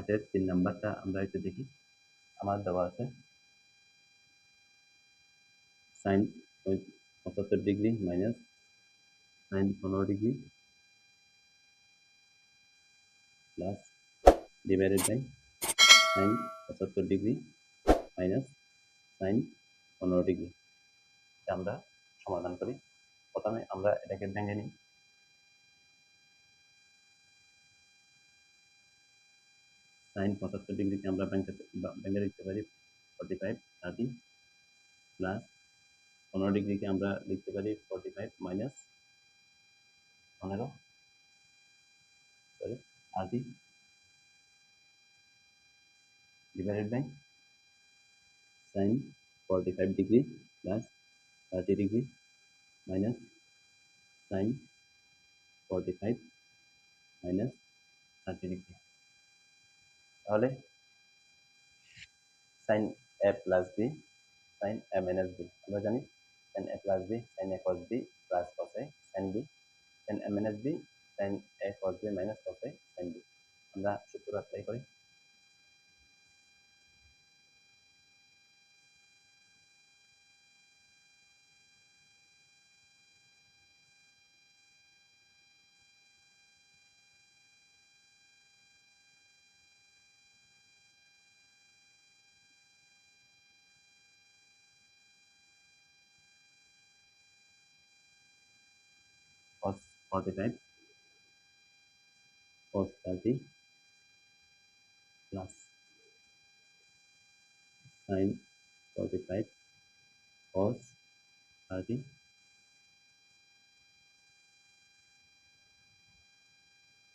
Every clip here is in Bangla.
হাতের তিন নাম্বারটা আমরা একটু দেখি। আমার দেওয়া আছে। সাইন পঁচাত্তর ডিগ্রি মাইনাস সাইন পনেরো degree plus divided by sine পঁচাত্তর ডিগ্রি মাইনাস সাইন পনেরো ডিগ্রি। আমরা সমাধান করি। প্রথমে আমরা এটাকে ভেঙে নিই। সাইন পঁচাত্তর ডিগ্রিকে আমরা ভেঙে ভেঙে লিখতে পারি ফর্টি ফাইভ থার্টি প্লাস পনেরো ডিগ্রিকে আমরা লিখতে পারি ফর্টি ফাইভ মাইনাস পনেরো sorry thirty divided by sin 45 degree plus 30 degree minus sin 45 minus 30 degree তাহলে sin a plus b sin a minus b আমরা জানি sin a plus b sin a cos b plus cos a sin b sin a minus b sin a cos b minus cos a sin b আমরা সূত্র অ্যাপ্লাই করি cos 45 cos 30 plus sin 45 cos 30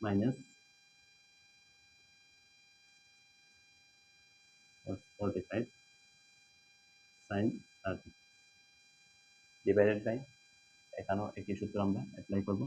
minus cos 45 sin 30 divided by এখানেও একই সূত্র আমরা অ্যাপ্লাই করব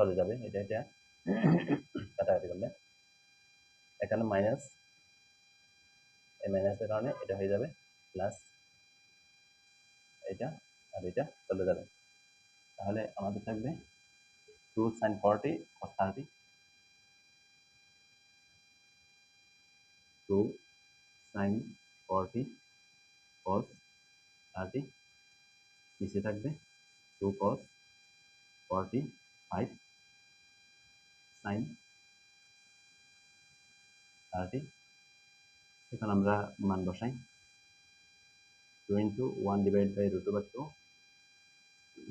চলে যাবে, এটা এটা। কাটাকাটি করলে। এখানে মাইনাস এই মাইনাসের কারণে এটা হয়ে যাবে প্লাস এটা আর এটা চলে যাবে। তাহলে আমাদের থাকবে two sine forty cos thirty two sine forty cos thirty থাকবে two cos forty five sine. Thirty এখানে আমরা মান বসাই। Two into one divide by root over two.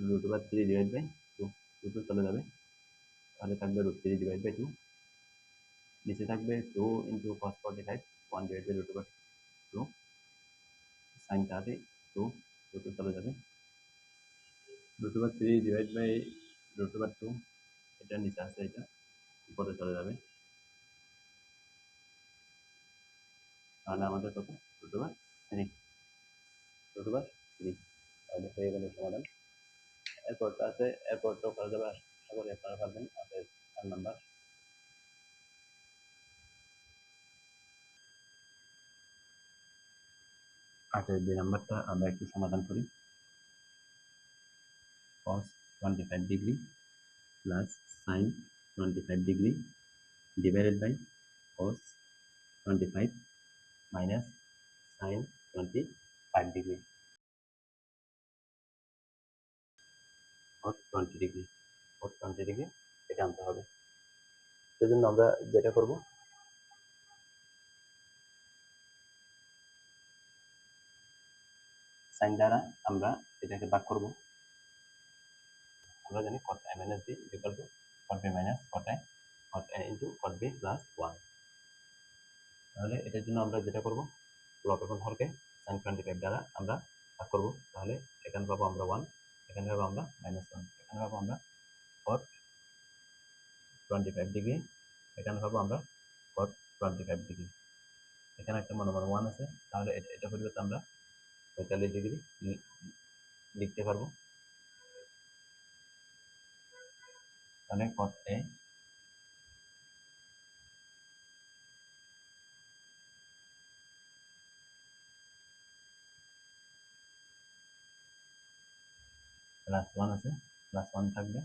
Root over three divide by two. Two two চলে যাবে। তাহলে থাকবে root three divide by two. নিচে থাকবে two into cos forty five one divide by root over two sine thirty two two two চলে যাবে। Root over three divide by root over two. এটা নিচে আছে, এটা। উপরে চলে যাবে। তাহলে আমাদের কত রুট থ্রি থ্রি তাহলে হয়ে গেল সমাধান। এরপরটা আছে এরপরটাও করা যাবে, আশা করি আপনারা পারবেন। চার নাম্বার। আটের দুই নাম্বারটা আমরা একটু সমাধান করি। cos 25 degree plus sin 25 degree divided by cos 25 minus sin 25 degree cos 20 degree cos 20 degree এটা আনতে হবে সেজন্য আমরা যেটা করব সাইন দ্বারা আমরা এটাকে ভাগ করব আমরা জানি minus b equal to cot b minus cot a cot a into cot b plus 1 তাহলে এটার জন্য আমরা যেটা করব লব এবং হরকে sin 25 দ্বারা আমরা ভাগ করব। তাহলে এখানে পাবো আমরা 1 এখানে পাবো আমরা মাইনাস 1 এখানে পাবো আমরা কট টোয়েন্টি ফাইভ ডিগ্রি এখানে পাবো আমরা কট টোয়েন্টি ফাইভ ডিগ্রি এখানে একটা মনে মনে ওয়ান আছে, তাহলে এটা এটা পরিবর্তে আমরা পঁয়তাল্লিশ ডিগ্রি লিখতে পারব। তাহলে কট এ প্লাস ওয়ান আছে প্লাস ওয়ান থাকবে।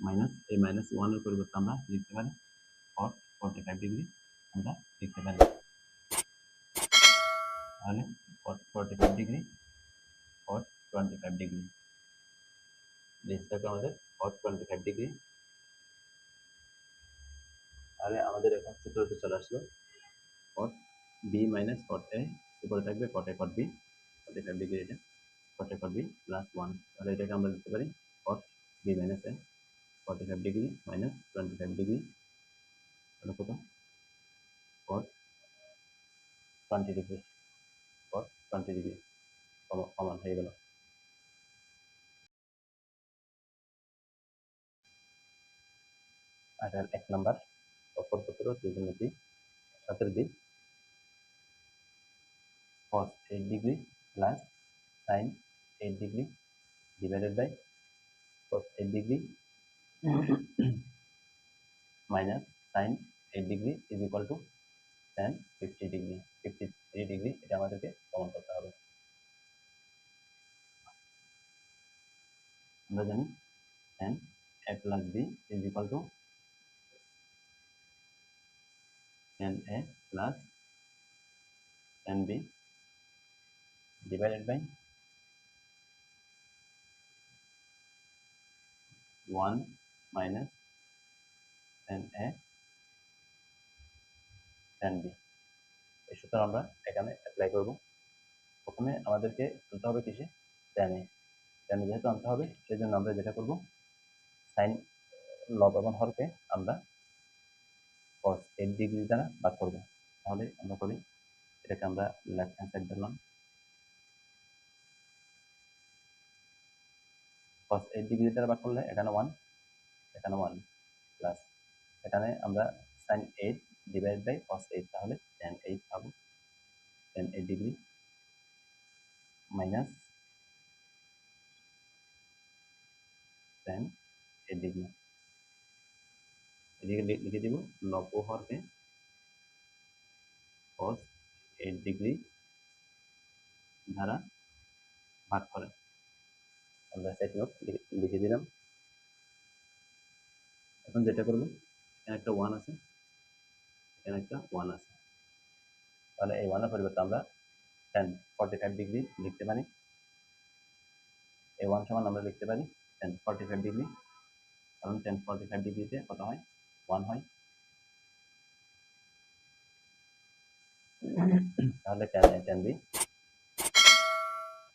মাইনাস এই মাইনাস ওয়ানের পরিবর্তে আমরা লিখতে পারি কট ফোরটি ফাইভ ডিগ্রি আমরা লিখতে পারি। তাহলে cot forty five degree cot twenty five degree list থাকবে আমাদের কট টোয়েন্টি ফাইভ ডিগ্রি তাহলে আমাদের এখন সূত্রতে চলে আসলো। কট বি মাইনাস কট এ উপরে থাকবে A cot B forty five degree এটা cot A cot B plus one তাহলে এটাকে আমরা লিখতে পারি cot B minus forty five degree minus twenty five degree তাহলে কত? Cot twenty degree cot twenty degree common হয়ে গেল। আর এক নাম্বার অপরপত্র ত্রিকোণমিতি সাতের দিক cos 8 degree plus sin 8 degree divided by cos 8 degree minus sin 8 degree is equal to tan 50 degree 53 degree এটা আমাদেরকে প্রমাণ করতে হবে আমরা জানি tan a plus b is equal to tan a plus tan b by 1 minus tan a tan b. এই সূত্র আমরা এখানে অ্যাপ্লাই করব। প্রথমে আমাদেরকে আনতে হবে কিসে? Tan a tan যেহেতু আনতে হবে সেই জন্য আমরা যেটা করব সাইন লব এবং হরকে আমরা cos 8 ডিগ্রি দ্বারা ভাগ করব। তাহলে আমরা করি, এটাকে আমরা লেফট হ্যান্ড সাইড ধরলাম। Cos 8 ডিগ্রি দ্বারা ভাগ করলে এখানে 1 এখানে 1 প্লাস এখানে আমরা sin 8 ডিভাইড বাই cos 8 তাহলে tan 8 পাবো। tan 8 degree minus tan 8 degree এদিকে লিখে দিব লব হরকে cos 8 ডিগ্রি দ্বারা ভাগ করে। আমরা সেট নোট লিখে দিলাম। এখন যেটা করব, এখানে একটা ওয়ান আছে, এখানে একটা ওয়ান আছে। তাহলে এই ওয়ানের পরিবর্তে আমরা টেন ফর্টি ফাইভ ডিগ্রি লিখতে পারি। এই ওয়ান সমান আমরা লিখতে পারি টেন ফর্টি ফাইভ ডিগ্রি কারণ টেন ফর্টি ফাইভ ডিগ্রিতে কত হয়? ওয়ান হয়। তাহলে tan tan B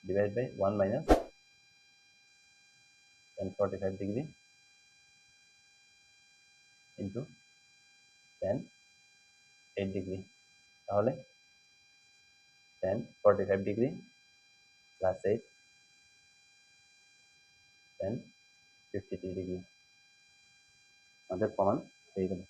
divide by one minus ten forty five degree into ten eight degree তাহলে ten forty five degree plus eight ten fifty three degree আমাদের প্রমাণ হয়ে গেল